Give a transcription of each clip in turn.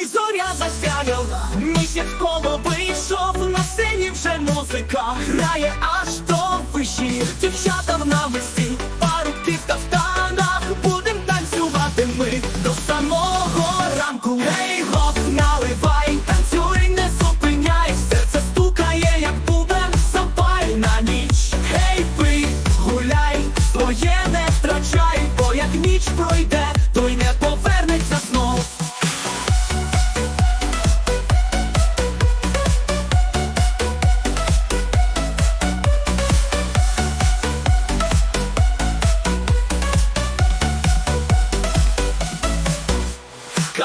ой, зоря засяяла, місяць коло вийшов, на сцені вже музика грає аж до виші. Дівчата в намисті, парубки в кафтанах, будем танцювати ми до самого ранку. Гей, гоп, наливай, танцюй, не зупиняй, серце стукає, як бубен, запаль на ніч. Гей, пий, гуляй, своє не втрачай, бо як ніч пройде, то й не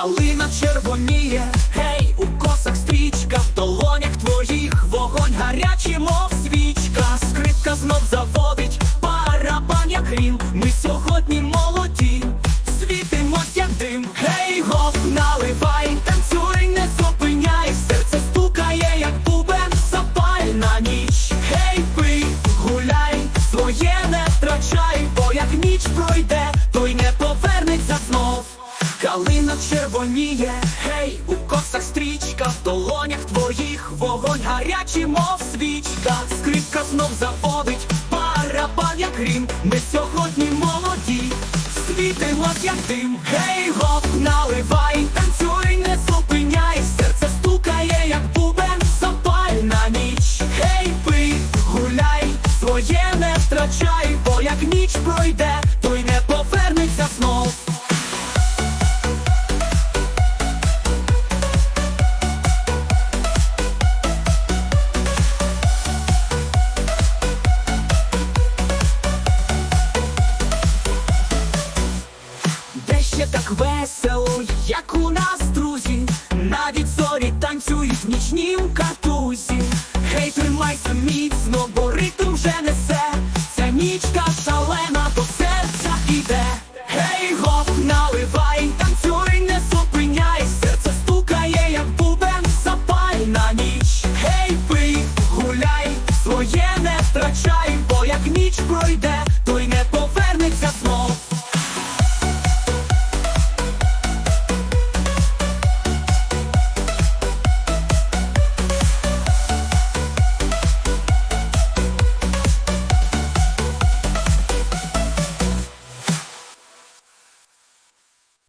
Калина червоніє, червоніє, гей, у косах стрічка, в долонях твоїх вогонь. Гарячий, мов свічка, скрипка знов заводить, барабан як грім, ми сьогодні молоді, світимось як дим, гей, гоп, наливай, танцюй, не зупиняй, серце стукає, як бубен, запаль на ніч, гей, пий, гуляй, своє не втрачай, бо як ніч пройде, ще так весело, як у нас, друзі, навіть зорі танцюють в нічнім катузі. Гей, тримайся міцно, бо ритм вже несе. Ця нічка шалена до серця іде. Гей, гоп, наливай, танцюй, не зупиняй, серце стукає, як бубен, запаль на ніч. Гей, пий, гуляй, своє не втрачай, бо як ніч пройде,